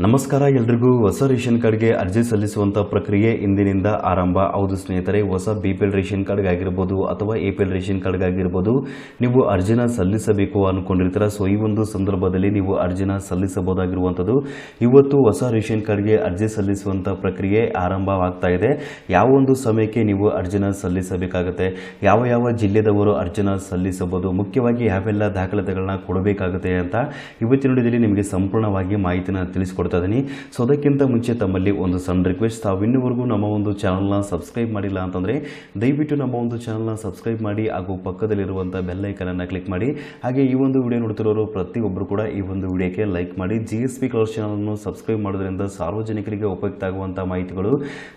ನಮಸ್ಕಾರ ಎಲ್ರಿಗೂ. ಹೊಸ ರೇಷನ್ ಕಾರ್ಡ್ಗೆ ಅರ್ಜಿ ಸಲ್ಲಿಸುವಂಥ ಪ್ರಕ್ರಿಯೆ ಇಂದಿನಿಂದ ಆರಂಭ. ಹೌದು ಸ್ನೇಹಿತರೆ, ಹೊಸ ಬಿ ಪಿ ಎಲ್ ರೇಷನ್ ಕಾರ್ಡ್ಗಾಗಿರ್ಬೋದು ಅಥವಾ ಎ ಪಿ ಎಲ್ ರೇಷನ್ ಕಾರ್ಡ್ಗಾಗಿರ್ಬೋದು ನೀವು ಅರ್ಜಿನ ಸಲ್ಲಿಸಬೇಕು ಅನ್ಕೊಂಡಿರ್ತೀರ. ಸೊ, ಈ ಒಂದು ಸಂದರ್ಭದಲ್ಲಿ ನೀವು ಅರ್ಜಿನ ಸಲ್ಲಿಸಬಹುದಾಗಿರುವಂಥದ್ದು. ಇವತ್ತು ಹೊಸ ರೇಷನ್ ಕಾರ್ಡ್ಗೆ ಅರ್ಜಿ ಸಲ್ಲಿಸುವಂತ ಪ್ರಕ್ರಿಯೆ ಆರಂಭವಾಗ್ತಾ ಇದೆ. ಯಾವ ಒಂದು ಸಮಯಕ್ಕೆ ನೀವು ಅರ್ಜಿನ ಸಲ್ಲಿಸಬೇಕಾಗುತ್ತೆ? ಯಾವ ಯಾವ ಜಿಲ್ಲೆದವರು ಅರ್ಜಿನ ಸಲ್ಲಿಸಬಹುದು? ಮುಖ್ಯವಾಗಿ ಯಾವೆಲ್ಲ ದಾಖಲಾತಿಗಳನ್ನ ಕೊಡಬೇಕಾಗುತ್ತೆ ಅಂತ ಇವತ್ತಿನ ನಿಮಗೆ ಸಂಪೂರ್ಣವಾಗಿ ಮಾಹಿತಿನ ತಿಳಿಸ್ಕೊಡ್ತಾ ಇದ್ದೀನಿ ಸೊ ಅದಕ್ಕಿಂತ ಮುಂಚೆ ತಮ್ಮಲ್ಲಿ ಒಂದು ಸಣ್ಣ ರಿಕ್ವೆಸ್ಟ್ ತಾವು ಇನ್ನೂವರೆಗೂ ನಮ್ಮ ಒಂದು ಚಾನಲ್ನ ಸಬ್ಸ್ಕ್ರೈಬ್ ಮಾಡಿಲ್ಲ ಅಂತಂದರೆ ದಯವಿಟ್ಟು ನಮ್ಮ ಒಂದು ಚಾನಲ್ನ ಸಬ್ಸ್ಕ್ರೈಬ್ ಮಾಡಿ, ಹಾಗೂ ಪಕ್ಕದಲ್ಲಿರುವಂಥ ಬೆಲ್ಲೈಕನನ್ನು ಕ್ಲಿಕ್ ಮಾಡಿ. ಹಾಗೆ ಈ ಒಂದು ವಿಡಿಯೋ ನೋಡ್ತಿರೋರು ಪ್ರತಿಯೊಬ್ಬರು ಕೂಡ ಈ ಒಂದು ವಿಡಿಯೋಕ್ಕೆ ಲೈಕ್ ಮಾಡಿ. ಜಿ ಎಸ್ ಪಿ ಕಲರ್ ಚಾನಲನ್ನು ಸಬ್ಸ್ಕ್ರೈಬ್ ಮಾಡೋದ್ರಿಂದ ಸಾರ್ವಜನಿಕರಿಗೆ ಉಪಯುಕ್ತ ಆಗುವಂಥ ಮಾಹಿತಿಗಳು,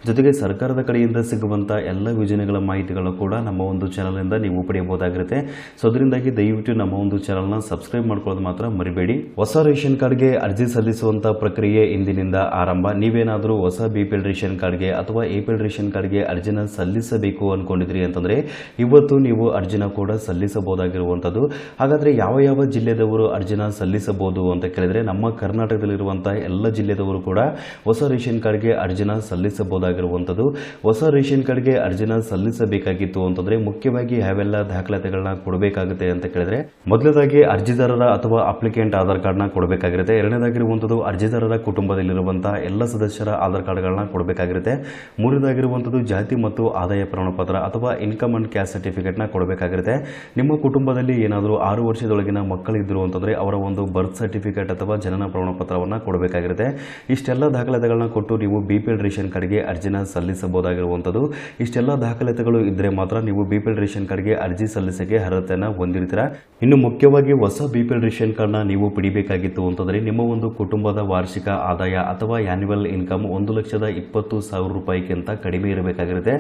ಜೊತೆಗೆ ಸರ್ಕಾರದ ಕಡೆಯಿಂದ ಸಿಗುವಂಥ ಎಲ್ಲ ಯೋಜನೆಗಳ ಮಾಹಿತಿಗಳು ಕೂಡ ನಮ್ಮ ಒಂದು ಚಾನಲಿಂದ ನೀವು ಪಡೆಯಬಹುದಾಗಿರುತ್ತೆ. ಸೊ ಅದರಿಂದಾಗಿ ದಯವಿಟ್ಟು ನಮ್ಮ ಒಂದು ಚಾನಲ್ನ ಸಬ್ಸ್ಕ್ರೈಬ್ ಮಾಡ್ಕೊಳ್ಳೋದು ಮಾತ್ರ ಮರಿಬೇಡಿ. ಹೊಸ ರೇಷನ್ ಕಾರ್ಡ್ಗೆ ಅರ್ಜಿ ಸಲ್ಲಿಸುವಂಥ ಪ್ರಕ್ರಿಯೆ ಇಂದಿನಿಂದ ಆರಂಭ. ನೀವೇನಾದರೂ ಹೊಸ ಬಿ ಪಿ ಎಲ್ ರೇಷನ್ ಕಾರ್ಡ್ಗೆ ಅಥವಾ ಎ ಪಿ ಎಲ್ ರೇಷನ್ ಕಾರ್ಡ್ಗೆ ಅರ್ಜಿನ ಸಲ್ಲಿಸಬೇಕು ಅಂದ್ಕೊಂಡಿದ್ರಿ ಅಂತಂದರೆ ಇವತ್ತು ನೀವು ಅರ್ಜಿನ ಕೂಡ ಸಲ್ಲಿಸಬಹುದಾಗಿರುವಂಥದ್ದು. ಹಾಗಾದರೆ ಯಾವ ಯಾವ ಜಿಲ್ಲೆದವರು ಅರ್ಜಿನ ಸಲ್ಲಿಸಬಹುದು ಅಂತ ಕೇಳಿದರೆ ನಮ್ಮ ಕರ್ನಾಟಕದಲ್ಲಿರುವಂಥ ಎಲ್ಲ ಜಿಲ್ಲೆದವರು ಕೂಡ ಹೊಸ ರೇಷನ್ ಕಾರ್ಡ್ಗೆ ಅರ್ಜಿನ ಸಲ್ಲಿಸಬಹುದಾಗಿರುವಂಥದ್ದು. ಹೊಸ ರೇಷನ್ ಕಾರ್ಡ್ಗೆ ಅರ್ಜಿನ ಸಲ್ಲಿಸಬೇಕಾಗಿತ್ತು ಅಂತಂದರೆ ಮುಖ್ಯವಾಗಿ ಯಾವೆಲ್ಲ ದಾಖಲಾತಿಗಳನ್ನ ಕೊಡಬೇಕಾಗುತ್ತೆ ಅಂತ ಕೇಳಿದರೆ ಮೊದಲದಾಗಿ ಅರ್ಜಿದಾರರ ಅಥವಾ ಅಪ್ಲಿಕೆಂಟ್ ಆಧಾರ್ ಕಾರ್ಡ್ನ ಕೊಡಬೇಕಾಗಿರುತ್ತೆ. ಎರಡನೇದಾಗಿರುವಂಥದ್ದು ಅರ್ಜಿದಾರರ ಕುಟುಂಬದಲ್ಲಿರುವಂತಹ ಎಲ್ಲ ಸದಸ್ಯರ ಆಧಾರ್ ಕಾರ್ಡ್ಗಳನ್ನ ಕೊಡಬೇಕಾಗಿರುತ್ತೆ. ಮೂರನೇದಾಗಿರುವಂಥದ್ದು ಜಾತಿ ಮತ್ತು ಆದಾಯ ಪ್ರಮಾಣಪತ್ರ ಅಥವಾ ಇನ್ಕಮ್ ಅಂಡ್ ಕ್ಯಾಸ್ಟ್ನ ಕೊಡಬೇಕಾಗಿರುತ್ತೆ. ನಿಮ್ಮ ಕುಟುಂಬದಲ್ಲಿ ಏನಾದರೂ ಆರು ವರ್ಷದೊಳಗಿನ ಮಕ್ಕಳಿದ್ರು ಅಂತಂದರೆ ಅವರ ಒಂದು ಬರ್ತ್ ಸರ್ಟಿಫಿಕೇಟ್ ಅಥವಾ ಜನನ ಪ್ರಮಾಣ ಪತ್ರವನ್ನ ಕೊಡಬೇಕಾಗಿರುತ್ತೆ. ಇಷ್ಟೆಲ್ಲ ದಾಖಲಾತಿಗಳನ್ನ ಕೊಟ್ಟು ನೀವು ಬಿಪಿಎಲ್ ರೇಷನ್ ಕಾರ್ಡ್ಗೆ ಅರ್ಜಿನ ಸಲ್ಲಿಸಬಹುದಾಗಿರುವಂಥದ್ದು. ಇಷ್ಟೆಲ್ಲ ದಾಖಲಾತಿಗಳು ಇದ್ದರೆ ಮಾತ್ರ ನೀವು ಬಿಪಿಎಲ್ ರೇಷನ್ ಕಾರ್ಡ್ಗೆ ಅರ್ಜಿ ಸಲ್ಲಿಸಕ್ಕೆ ಅರ್ಹತೆಯನ್ನು ಹೊಂದಿರ್ತೀರಾ? ಇನ್ನು ಮುಖ್ಯವಾಗಿ ಹೊಸ ಬಿಪಿಎಲ್ ರೇಷನ್ ಕಾರ್ಡ್ ರೇಷನ್ ನೀವು ಪಡಿಬೇಕಾಗಿತ್ತು ಅಂತಂದರೆ ನಿಮ್ಮ ಒಂದು ಕುಟುಂಬದ ವಾರ್ಷಿಕ ಆದಾಯ ಅಥವಾ ಆ್ಯನ್ಯುವಲ್ ಇನ್ಕಮ್ ಒಂದು ಲಕ್ಷದ ಇಪ್ಪತ್ತು ಸಾವಿರ ರೂಪಾಯಿಗಿಂತ ಕಡಿಮೆ ಇರಬೇಕಾಗಿರುತ್ತೆ.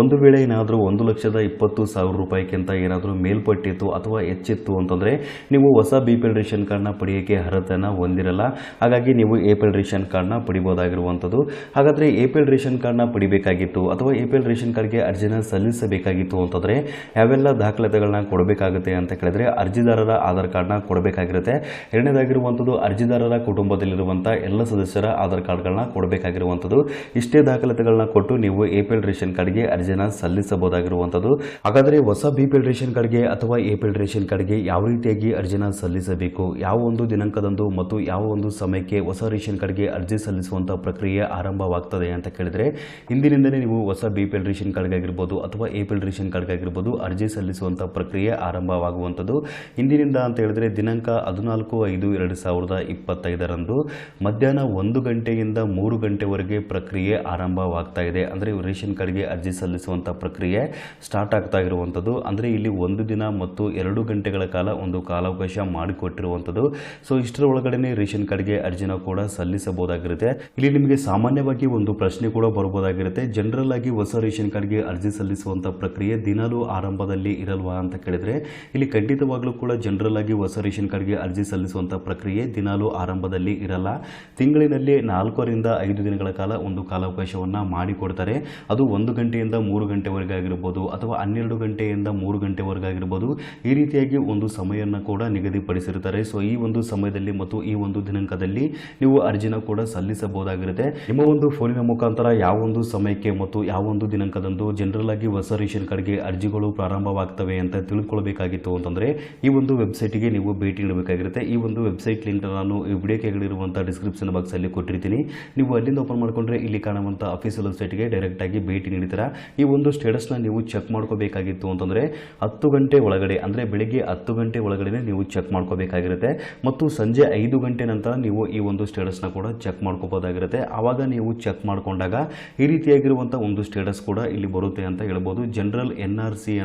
ಒಂದು ವೇಳೆ ಏನಾದರೂ ಒಂದು ಲಕ್ಷದ ಇಪ್ಪತ್ತು ಸಾವಿರ ರೂಪಾಯಿಗಿಂತ ಏನಾದರೂ ಮೇಲ್ಪಟ್ಟಿತ್ತು ಅಥವಾ ಹೆಚ್ಚಿತ್ತು ಅಂತಂದರೆ ನೀವು ಹೊಸ ಬಿ ಪಿ ಎಲ್ ರೇಷನ್ ಕಾರ್ಡ್ನ ಪಡೆಯೋಕ್ಕೆ ಅರ್ಹತೆಯನ್ನು ಹೊಂದಿರಲ್ಲ. ಹಾಗಾಗಿ ನೀವು ಎ ಪಿ ಎಲ್ ರೇಷನ್ ಕಾರ್ಡ್ನ ಪಡಿಬೋದಾಗಿರುವಂಥದ್ದು ಹಾಗಾದರೆ ಎ ಪಿ ಎಲ್ ರೇಷನ್ ಕಾರ್ಡ್ನ ಪಡಿಬೇಕಾಗಿತ್ತು ಅಥವಾ ಎ ಪಿ ಎಲ್ ರೇಷನ್ ಕಾರ್ಡ್ಗೆ ಅರ್ಜಿನ ಸಲ್ಲಿಸಬೇಕಾಗಿತ್ತು ಅಂತಂದರೆ ಯಾವೆಲ್ಲ ದಾಖಲಾತಿಗಳನ್ನ ಕೊಡಬೇಕಾಗುತ್ತೆ ಅಂತ ಕೇಳಿದ್ರೆ ಅರ್ಜಿದಾರರ ಆಧಾರ್ ಕಾರ್ಡ್ನ ಕೊಡಬೇಕಾಗಿರುತ್ತೆ. ಎರಡನೇದಾಗಿರುವಂಥದ್ದು ಅರ್ಜಿದಾರರ ಕುಟುಂಬದಲ್ಲಿರುವಂಥ ಎಲ್ಲ ಸದಸ್ಯರ ಆಧಾರ್ ಕಾರ್ಡ್ಗಳನ್ನ ಕೊಡಬೇಕಾಗಿರುವಂಥದ್ದು. ಇಷ್ಟೇ ದಾಖಲಾತಿಗಳನ್ನ ಕೊಟ್ಟು ನೀವು ಎ ಪಿ ಎಲ್ ರೇಷನ್ ಕಾರ್ಡ್ಗೆ ಅರ್ಜಿನ ಸಲ್ಲಿಸಬಹುದಾಗಿರುವಂಥದ್ದು. ಹಾಗಾದರೆ ಹೊಸ ಬಿ ಪಿ ಎಲ್ ರೇಷನ್ ಕಾರ್ಡ್ಗೆ ಅಥವಾ ಎ ಪಿ ಎಲ್ ರೇಷನ್ ಕಾರ್ಡ್ಗೆ ಯಾವ ರೀತಿಯಾಗಿ ಅರ್ಜಿನ ಸಲ್ಲಿಸಬೇಕು? ಯಾವ ಒಂದು ದಿನಾಂಕದಂದು ಮತ್ತು ಯಾವ ಒಂದು ಸಮಯಕ್ಕೆ ಹೊಸ ರೇಷನ್ ಕಾರ್ಡ್ಗೆ ಅರ್ಜಿ ಸಲ್ಲಿಸುವಂಥ ಪ್ರಕ್ರಿಯೆ ಆರಂಭವಾಗ್ತದೆ ಅಂತ ಕೇಳಿದರೆ ಇಂದಿನಿಂದಲೇ ನೀವು ಹೊಸ ಬಿ ಪಿ ಎಲ್ ರೇಷನ್ ಕಾರ್ಡ್ಗಾಗಿರ್ಬೋದು ಅಥವಾ ಎ ಪಿ ಎಲ್ ರೇಷನ್ ಕಾರ್ಡ್ಗಾಗಿರ್ಬೋದು ಅರ್ಜಿ ಸಲ್ಲಿಸುವಂಥ ಪ್ರಕ್ರಿಯೆ ಆರಂಭವಾಗುವಂಥದ್ದು. ಇಂದಿನಿಂದ ಅಂತ ಹೇಳಿದ್ರೆ ದಿನಾಂಕ ಹದಿನಾಲ್ಕು ಐದು ಎರಡು ಸಾವಿರದ ಇಪ್ಪತ್ತೈದರಂದು ಮಧ್ಯಾಹ್ನ ಒಂದು ಗಂಟೆಯಿಂದ ಮೂರು ಗಂಟೆವರೆಗೆ ಪ್ರಕ್ರಿಯೆ ಆರಂಭವಾಗ್ತಾ ಇದೆ. ಅಂದರೆ ರೇಷನ್ ಕಾರ್ಡ್ಗೆ ಅರ್ಜಿ ಸಲ್ಲಿಸುವಂಥ ಪ್ರಕ್ರಿಯೆ ಸ್ಟಾರ್ಟ್ ಆಗ್ತಾ ಇರುವಂಥದ್ದು ಅಂದರೆ ಇಲ್ಲಿ ಒಂದು ದಿನ ಮತ್ತು ಎರಡು ಗಂಟೆಗಳ ಕಾಲ ಒಂದು ಕಾಲಾವಕಾಶ ಮಾಡಿಕೊಟ್ಟಿರುವಂಥದ್ದು ಸೊ ಇಷ್ಟರ ಒಳಗಡೆ ರೇಷನ್ ಕಾರ್ಡ್ಗೆ ಅರ್ಜಿನ ಕೂಡ ಸಲ್ಲಿಸಬಹುದಾಗಿರುತ್ತೆ. ಇಲ್ಲಿ ನಿಮಗೆ ಸಾಮಾನ್ಯವಾಗಿ ಒಂದು ಪ್ರಶ್ನೆ ಕೂಡ ಬರಬಹುದಾಗಿರುತ್ತೆ. ಜನರಲ್ ಆಗಿ ಹೊಸ ರೇಷನ್ ಕಾರ್ಡ್ಗೆ ಅರ್ಜಿ ಸಲ್ಲಿಸುವಂಥ ಪ್ರಕ್ರಿಯೆ ದಿನಾಲೂ ಆರಂಭದಲ್ಲಿ ಇರಲ್ವಾ ಅಂತ ಕೇಳಿದರೆ, ಇಲ್ಲಿ ಖಂಡಿತವಾಗ್ಲೂ ಕೂಡ ಜನರಲ್ ಆಗಿ ಹೊಸ ರೇಷನ್ ಕಾರ್ಡ್ಗೆ ಅರ್ಜಿ ಸಲ್ಲಿಸುವಂಥ ಪ್ರಕ್ರಿಯೆ ದಿನಾಲೂ ಆರಂಭದಲ್ಲಿ ಇರಲ್ಲ. ತಿಂಗಳಿನಲ್ಲಿ ನಾಲ್ಕರಿಂದ ಐದು ದಿನಗಳ ಕಾಲ ಒಂದು ಕಾಲಾವಕಾಶವನ್ನು ಮಾಡಿಕೊಡ್ತಾರೆ. ಅದು ಒಂದು ಗಂಟೆಯಿಂದ ಮೂರು ಗಂಟೆವರೆಗೆ ಆಗಿರ್ಬೋದು ಅಥವಾ ಹನ್ನೆರಡು ಗಂಟೆಯಿಂದ ಮೂರು ಗಂಟೆವರೆಗೆ ಆಗಿರ್ಬೋದು. ಈ ರೀತಿಯಾಗಿ ಒಂದು ಸಮಯವನ್ನು ಕೂಡ ನಿಗದಿಪಡಿಸಿರ್ತಾರೆ. ಸೊ ಈ ಒಂದು ಸಮಯದಲ್ಲಿ ಮತ್ತು ಈ ಒಂದು ದಿನಾಂಕದಲ್ಲಿ ನೀವು ಅರ್ಜಿನ ಕೂಡ ಸಲ್ಲಿಸಬಹುದಾಗಿರುತ್ತೆ. ನಿಮ್ಮ ಒಂದು ಫೋನಿನ ಮುಖಾಂತರ ಯಾವ ಒಂದು ಸಮಯಕ್ಕೆ ಮತ್ತು ಯಾವ ಒಂದು ದಿನಾಂಕದಂದು ಜನರಲ್ ಆಗಿ ಹೊಸ ರೇಷನ್ ಕಾರ್ಡ್ಗೆ ಅರ್ಜಿಗಳು ಪ್ರಾರಂಭವಾಗ್ತವೆ ಅಂತ ತಿಳ್ಕೊಳ್ಬೇಕಾಗಿತ್ತು ಅಂತಂದರೆ ಈ ಒಂದು ವೆಬ್ಸೈಟ್ಗೆ ನೀವು ಭೇಟಿ ನೀಡಬೇಕಾಗಿರುತ್ತೆ. ಈ ಒಂದು ವೆಬ್ಸೈಟ್ ಲಿಂಕ್ ನಾನು ಈ ವಿಡಿಯೋ ಕೆಳಗಿರುವಂಥ ಡಿಸ್ಕ್ರಿಪ್ಷನ್ ಬಾಕ್ಸಲ್ಲಿ ಕೊಟ್ಟಿರ್ತೀನಿ. ನೀವು ಅಲ್ಲಿಂದ ಓಪನ್ ಮಾಡಿಕೊಂಡ್ರೆ ಇಲ್ಲಿ ಕಾಣುವಂಥ ಅಫೀಸಿಯಲ್ ವೆಬ್ಸೈಟ್ಗೆ ಡೈರೆಕ್ಟಾಗಿ ಭೇಟಿ ನೀಡ್ತೀರಾ ಈ ಒಂದು ಸ್ಟೇಟಸ್ನ ನೀವು ಚೆಕ್ ಮಾಡ್ಕೋಬೇಕಾಗಿತ್ತು ಅಂತಂದರೆ ಹತ್ತು ಗಂಟೆ ಒಳಗಡೆ, ಅಂದರೆ ಬೆಳಿಗ್ಗೆ ಹತ್ತು ಗಂಟೆ ಒಳಗಡೆ ನೀವು ಚೆಕ್ ಮಾಡ್ಕೋಬೇಕಾಗಿರುತ್ತೆ. ಮತ್ತು ಸಂಜೆ ಐದು ಗಂಟೆ ನಂತರ ನೀವು ಈ ಒಂದು ಸ್ಟೇಟಸ್ನ ಕೂಡ ಚೆಕ್ ಮಾಡ್ಕೋಬೋದಾಗಿರುತ್ತೆ ಆವಾಗ ನೀವು ಚೆಕ್ ಮಾಡಿಕೊಂಡಾಗ ಈ ರೀತಿಯಾಗಿರುವಂಥ ಒಂದು ಸ್ಟೇಟಸ್ ಕೂಡ ಇಲ್ಲಿ ಬರುತ್ತೆ ಅಂತ ಹೇಳ್ಬೋದು. ಜನರಲ್ ಎನ್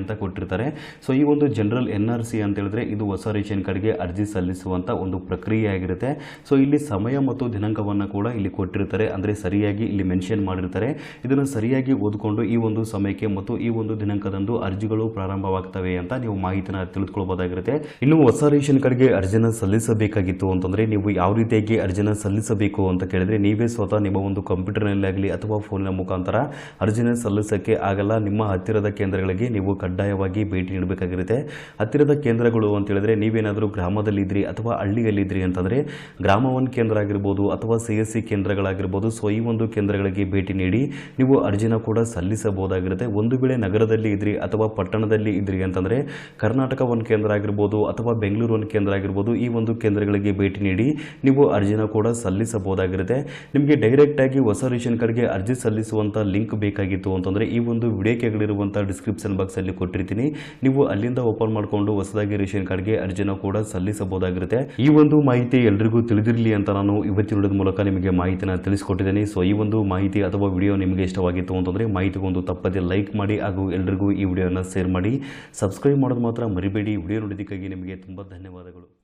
ಅಂತ ಕೊಟ್ಟಿರ್ತಾರೆ. ಸೊ ಈ ಒಂದು ಜನರಲ್ ಎನ್ ಅಂತ ಹೇಳಿದ್ರೆ ಇದು ಹೊಸ ರೇಷನ್ ಕಾರ್ಡ್ಗೆ ಅರ್ಜಿ ಸಲ್ಲಿಸುವಂಥ ಒಂದು ಪ್ರಕ್ರಿಯೆ ಆಗಿರುತ್ತೆ. ಸೊ ಇಲ್ಲಿ ಸಮಯ ಮತ್ತು ದಿನಾಂಕವನ್ನು ಕೂಡ ಇಲ್ಲಿ ಕೊಟ್ಟಿರ್ತಾರೆ. ಅಂದರೆ ಸರಿಯಾಗಿ ಇಲ್ಲಿ ಮೆನ್ಷನ್ ಮಾಡಿರ್ತಾರೆ. ಇದನ್ನು ಸರಿಯಾಗಿ ಓದಿಕೊಂಡು ಈ ಒಂದು ಸಮಯಕ್ಕೆ ಮತ್ತು ಈ ಒಂದು ದಿನಾಂಕದಂದು ಅರ್ಜಿಗಳು ಪ್ರಾರಂಭವಾಗ್ತವೆ ಅಂತ ನೀವು ಮಾಹಿತಿನ ತಿಳಿದುಕೊಳ್ಬೋದಾಗಿರುತ್ತೆ. ಇನ್ನು ಹೊಸ ರೇಷನ್ ಕಾರ್ಡ್ಗೆ ಅರ್ಜಿನ ಸಲ್ಲಿಸಬೇಕಾಗಿತ್ತು ಅಂತಂದರೆ ನೀವು ಯಾವ ರೀತಿಯಾಗಿ ಅರ್ಜಿನ ಸಲ್ಲಿಸಬೇಕು ಅಂತ ಕೇಳಿದ್ರೆ ನೀವೇ ಸ್ವತಃ ನಿಮ್ಮ ಒಂದು ಕಂಪ್ಯೂಟರ್ನಲ್ಲಿ ಆಗಲಿ ಅಥವಾ ಫೋನಿನ ಮುಖಾಂತರ ಅರ್ಜಿನ ಸಲ್ಲಿಸೋಕ್ಕೆ ಆಗಲ್ಲ. ನಿಮ್ಮ ಹತ್ತಿರದ ಕೇಂದ್ರಗಳಿಗೆ ನೀವು ಕಡ್ಡಾಯವಾಗಿ ಭೇಟಿ ನೀಡಬೇಕಾಗಿರುತ್ತೆ. ಹತ್ತಿರದ ಕೇಂದ್ರಗಳು ಅಂತ ಹೇಳಿದ್ರೆ ನೀವೇನಾದರೂ ಗ್ರಾಮದಲ್ಲಿದ್ರಿ ಅಥವಾ ಹಳ್ಳಿಯಲ್ಲಿದ್ರಿ ಅಂತಂದರೆ ಗ್ರಾಮ ಒನ್ ಕೇಂದ್ರ ಕೇಂದ್ರಗಳಾಗಿರ್ಬೋದು ಅಥವಾ ಸಿ ಎಸ್ ಸಿ ಕೇಂದ್ರಗಳಾಗಿರ್ಬೋದು, ಸೊ ಈ ಒಂದು ಕೇಂದ್ರಗಳಿಗೆ ಭೇಟಿ ನೀಡಿ ನೀವು ಅರ್ಜಿನ ಕೂಡ ಸಲ್ಲಿಸಬಹುದಾಗಿರುತ್ತೆ. ಒಂದು ವೇಳೆ ನಗರದಲ್ಲಿ ಇದ್ರಿ ಅಥವಾ ಪಟ್ಟಣದಲ್ಲಿ ಇದ್ರಿ ಅಂತಂದರೆ ಕರ್ನಾಟಕ ಒಂದು ಕೇಂದ್ರ ಆಗಿರ್ಬೋದು ಅಥವಾ ಬೆಂಗಳೂರು ಒಂದು ಕೇಂದ್ರ ಆಗಿರ್ಬೋದು, ಈ ಒಂದು ಕೇಂದ್ರಗಳಿಗೆ ಭೇಟಿ ನೀಡಿ ನೀವು ಅರ್ಜಿನ ಕೂಡ ಸಲ್ಲಿಸಬಹುದಾಗಿರುತ್ತೆ. ನಿಮಗೆ ಡೈರೆಕ್ಟಾಗಿ ಹೊಸ ರೇಷನ್ ಕಾರ್ಡ್ಗೆ ಅರ್ಜಿ ಸಲ್ಲಿಸುವಂಥ ಲಿಂಕ್ ಬೇಕಾಗಿತ್ತು ಅಂತಂದರೆ ಈ ಒಂದು ವಿಡಿಯೋ ಡಿಸ್ಕ್ರಿಪ್ಷನ್ ಡಿಸ್ಕ್ರಿಪ್ಷನ್ ಬಾಕ್ಸಲ್ಲಿ ಕೊಟ್ಟಿರ್ತೀನಿ. ನೀವು ಅಲ್ಲಿಂದ ಓಪನ್ ಮಾಡಿಕೊಂಡು ಹೊಸದಾಗಿ ರೇಷನ್ ಕಾರ್ಡ್ಗೆ ಅರ್ಜಿನ ಕೂಡ ಸಲ್ಲಿಸಬಹುದಾಗಿರುತ್ತೆ. ಈ ಒಂದು ಮಾಹಿತಿ ಎಲ್ರಿಗೂ ತಿಳಿದಿರಲಿ ಅಂತ ನಾನು ವಿಡಿಯೋದ ಮೂಲಕ ನಿಮಗೆ ಮಾಹಿತಿನ ತಿಳಿಸಿಕೊಟ್ಟಿದ್ದೇನೆ. ಸೊ ಈ ಒಂದು ಮಾಹಿತಿ ಅಥವಾ ವಿಡಿಯೋ ನಿಮಗೆ ಇಷ್ಟವಾಗಿತ್ತು ಅಂತಂದರೆ ಮಾಹಿತಿಗೊಂದು ತಪ್ಪದೆ ಲೈಕ್ ಮಾಡಿ ಹಾಗೂ ಎಲ್ರಿಗೂ ಈ ವಿಡಿಯೋನ ಶೇರ್ ಮಾಡಿ. ಸಬ್ಸ್ಕ್ರೈಬ್ ಮಾಡೋದು ಮಾತ್ರ ಮರಿಬೇಡಿ. ವಿಡಿಯೋ ನೋಡೋದಕ್ಕಾಗಿ ನಿಮಗೆ ತುಂಬ ಧನ್ಯವಾದಗಳು.